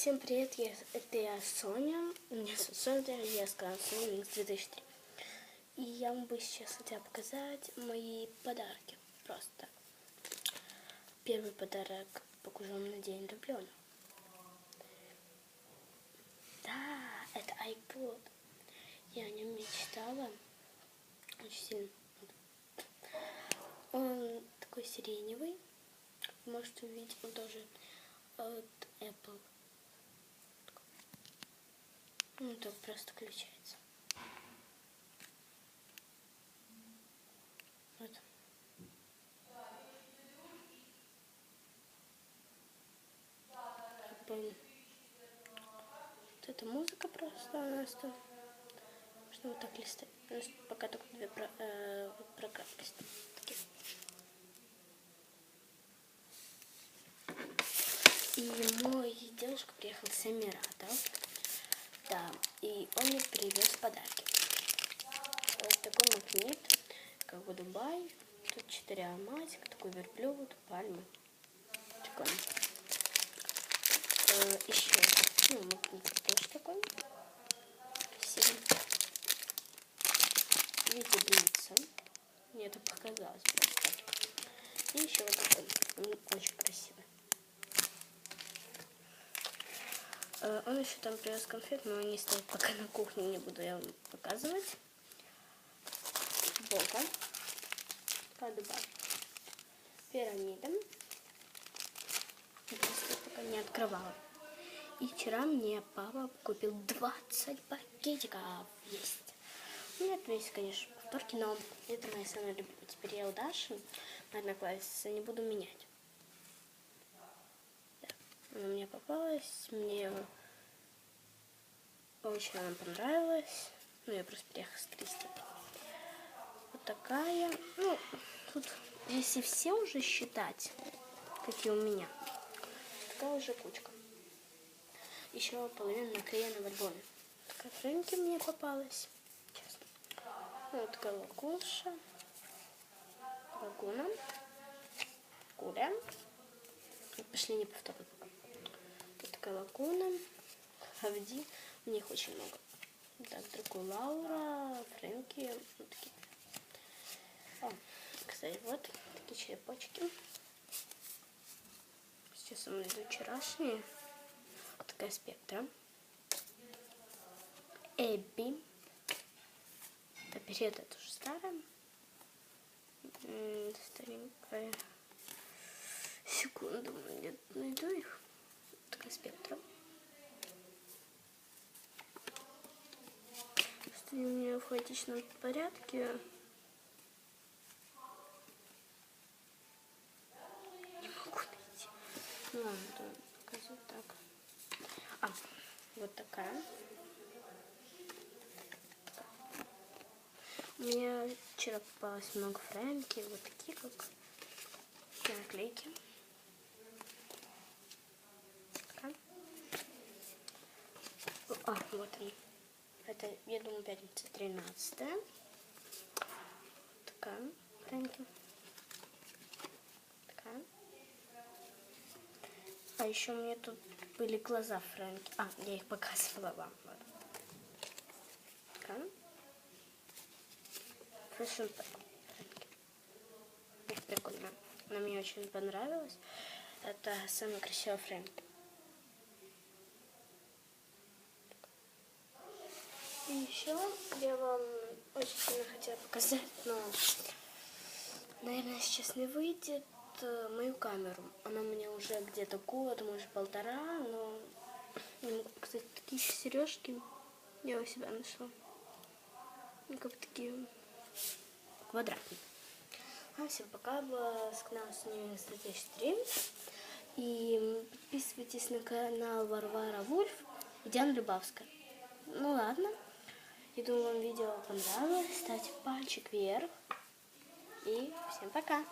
Всем привет, я, это я Соня, меня Соня, я с канала Соня Микс 2003. И я вам бы сейчас хотела показать мои подарки, просто. Первый подарок покажу на день влюбленных. Да, это iPod. Я о нем мечтала очень сильно. Он такой сиреневый, можете увидеть, он тоже от Apple. Ну, так просто включается. Вот. Вот это музыка просто у нас тут. Что вот так листать. У нас пока только две про, э, программы. И мой девушка приехал с Эмиратов. Да, и он мне привез подарки. Вот такой магнит, как бы Дубай. Тут четыре алмазика, такой верблюд, пальмы. Прикольно. Э, еще, ну, магнит тоже такой. Красивый. В виде блица. Мне это показалось просто. И еще вот такой. Он очень красивый. Э, он еще там привез конфет, но они стоят пока на кухне, не буду я вам показывать. Бока. Кадуба. Пирамида. Просто пока не открывала. И вчера мне папа купил 20 пакетиков. Есть. У меня тут есть, конечно, повторки, но это моя самая любимая. Теперь я у Даши, моя одноклассница, не буду менять. Она мне попалась, мне очень она понравилась. Ну, я просто приехала с Кристи. Вот такая. Ну, тут, если все уже считать, какие у меня, такая уже кучка. Еще половина наклеена в альбоме. Такая Фрэнки мне попалась. Честно. Ну, вот лакуша. Лагуна. Куря. Пошли не повторю. Лагуна. Хавди. У них очень много. Так, другой Лаура, Фрэнки. Вот такие. О, кстати, вот такие черепочки. Сейчас у меня вчерашние. Вот такая спектра. Эбби. Это уже старая. Старенькая. Секунду, где найду их. Такая спектра. У меня в хаотичном порядке. Не могу найти. Ну ладно, да, покажу так. А, вот такая. У меня вчера попалось много фрэнки, вот такие как наклейки. А, вот они. Это, я думаю, пятница 13 Такая Фрэнки. Такая. А еще у меня тут были глаза Фрэнки. А, я их показывала вам. Вот. Такая. Это прикольно. Она мне очень понравилась. Это самая красивая Фрэнки. И еще я вам очень сильно хотела показать, но, наверное, сейчас не выйдет э, мою камеру. Она у меня уже где-то год, может полтора, но показать. Такие сережки я у себя нашла. Ну, как такие квадратные. А всем пока, была с канала Суневинс 2003. И подписывайтесь на канал Варвара Вульф и Диана Любавская. Ну ладно. Я думаю, вам видео понравилось. Ставьте пальчик вверх. И всем пока.